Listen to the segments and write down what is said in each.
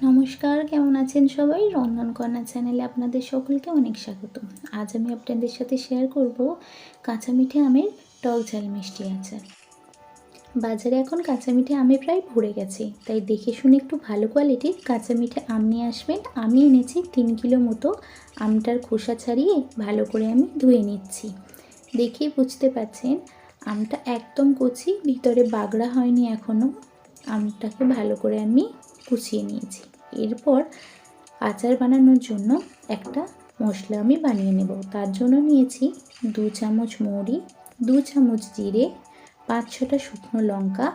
নমস্কার, কেমন আছেন সবাই? রন্ধনকন্যা চ্যানেলে আপনাদের সকলকে অনেক স্বাগত। আজ আমি আপনাদের সাথে শেয়ার করব কাঁচা মিঠে আমের টক ঝাল মিষ্টি আচার। বাজারে এখন কাঁচা মিঠে আমে প্রায় ভরে গেছে, তাই দেখে শুনে একটু ভালো কোয়ালিটির কাঁচা মিঠে আম নিয়ে আসবেন। আমি এনেছি তিন কিলো মতো আমটার খোসা ছাড়িয়ে ভালো করে আমি ধুয়ে নিচ্ছি। দেখেই বুঝতে পারছেন আমটা একদম কচি, ভিতরে বাগড়া হয়নি এখনও আমটাকে ভালো করে আমি কুচিয়ে নিয়েছি। এরপর আচার বানানোর জন্য একটা মশলা আমি বানিয়ে নেব। তার জন্য নিয়েছি দু চামচ মৌরি, দু চামচ জিরে, পাঁচ ছটা শুকনো লঙ্কা,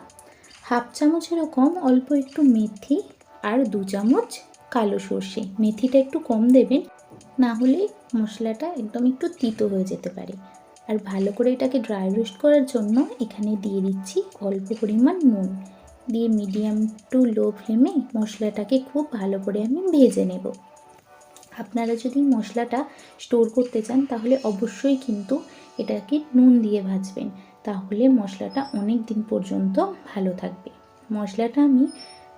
হাফ চামচেরও কম, অল্প একটু মেথি আর দু চামচ কালো সর্ষে। মেথিটা একটু কম দেবেন, না হলে মশলাটা একদম একটু তিতো হয়ে যেতে পারে। আর ভালো করে এটাকে ড্রাই রোস্ট করার জন্য এখানে দিয়ে দিচ্ছি অল্প পরিমাণ নুন। দিয়ে মিডিয়াম টু লো ফ্লেমে মশলাটাকে খুব ভালো করে আমি ভেজে নেব। আপনারা যদি মশলাটা স্টোর করতে চান, তাহলে অবশ্যই কিন্তু এটাকে নুন দিয়ে ভাজবেন। তাহলে মশলাটা অনেক দিন পর্যন্ত ভালো থাকবে। মশলাটা আমি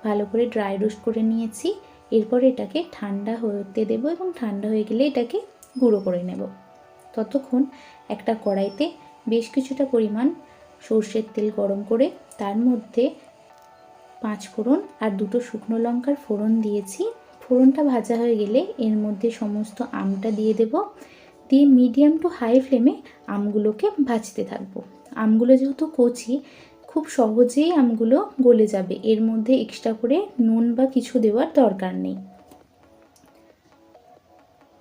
ভালো করে ড্রাই রোস্ট করে নিয়েছি। এরপর এটাকে ঠান্ডা হতে দেবো এবং ঠান্ডা হয়ে গেলে এটাকে গুঁড়ো করে নেব। ততক্ষণ একটা কড়াইতে বেশ কিছুটা পরিমাণ সর্ষের তেল গরম করে, তার মধ্যে পাঁচ ফোড়ন আর দুটো শুকনো লঙ্কার ফোড়ন দিয়েছি। ফোড়নটা ভাজা হয়ে গেলে এর মধ্যে সমস্ত আমটা দিয়ে দেব। দিয়ে মিডিয়াম টু হাই ফ্লেমে আমগুলোকে ভাজতে থাকব। আমগুলো যেহেতু কচি, খুব সহজেই আমগুলো গলে যাবে। এর মধ্যে এক্সট্রা করে নুন বা কিছু দেওয়ার দরকার নেই।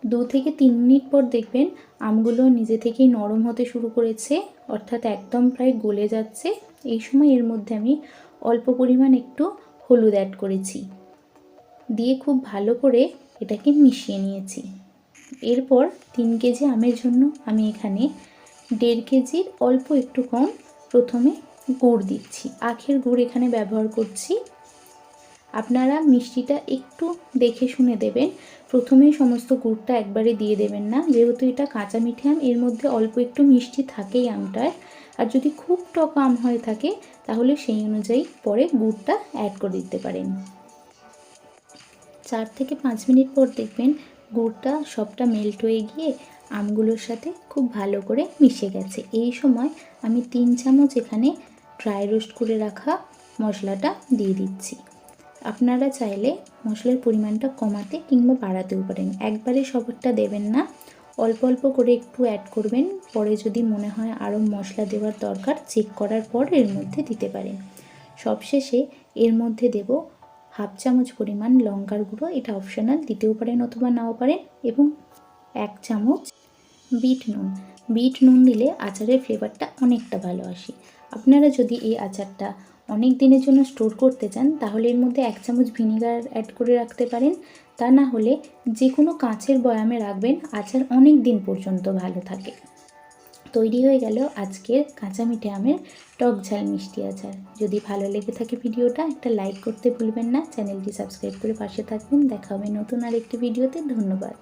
দু থেকে তিন মিনিট পর দেখবেন আমগুলো নিজে থেকেই নরম হতে শুরু করেছে, অর্থাৎ একদম প্রায় গলে যাচ্ছে। এই সময় এর মধ্যে আমি অল্প পরিমাণ একটু হলুদ অ্যাড করেছি। দিয়ে খুব ভালো করে এটাকে মিশিয়ে নিয়েছি। এরপর তিন কেজি আমের জন্য আমি এখানে দেড় কেজির অল্প একটু কম প্রথমে গুড় দিচ্ছি। আখের গুড় এখানে ব্যবহার করছি। আপনারা মিষ্টিটা একটু দেখে শুনে দেবেন। প্রথমেই সমস্ত গুড়টা একবারে দিয়ে দেবেন না। যেহেতু এটা কাঁচা মিঠে আম, এর মধ্যে অল্প একটু মিষ্টি থাকেই আমটায় আর যদি খুব টক আম হয়ে থাকে, তাহলে সেই অনুযায়ী পরে গুড়টা অ্যাড করে দিতে পারেন। চার থেকে পাঁচ মিনিট পর দেখবেন গুড়টা সবটা মেল্ট হয়ে গিয়ে আমগুলোর সাথে খুব ভালো করে মিশে গেছে। এই সময় আমি তিন চামচ এখানে ড্রাই রোস্ট করে রাখা মশলাটা দিয়ে দিচ্ছি। আপনারা চাইলে মশলার পরিমাণটা কমাতে কিংবা বাড়াতেও পারেন। একবারে সবটা দেবেন না। অল্প অল্প করে একটু অ্যাড করবেন। পরে যদি মনে হয় আরও মশলা দেওয়ার দরকার চেক করার পর এর মধ্যে দিতে পারেন। সবশেষে এর মধ্যে দেব হাফ চামচ পরিমাণ লঙ্কার গুঁড়ো। এটা অপশনাল দিতেও পারেন অথবা নাও পারেন। এবং এক চামচ বিট নুন। বিট নুন দিলে আচারের ফ্লেভারটা অনেকটা ভালো আসে। আপনারা যদি এই আচারটা অনেক দিনের জন্য স্টোর করতে চান, তাহলে এর মধ্যে এক চামচ ভিনিগার অ্যাড করে রাখতে পারেন। তা না হলে যে কোনো কাঁচের বয়ামে রাখবেন, আচার অনেক দিন পর্যন্ত ভালো থাকে। তৈরি হয়ে গেল আজকের কাঁচা মিঠে আমের টক ঝাল মিষ্টি আচার। যদি ভালো লেগে থাকে ভিডিওটা, একটা লাইক করতে ভুলবেন না। চ্যানেলটি সাবস্ক্রাইব করে পাশে থাকবেন। দেখা হবে নতুন আরেকটি ভিডিওতে। ধন্যবাদ।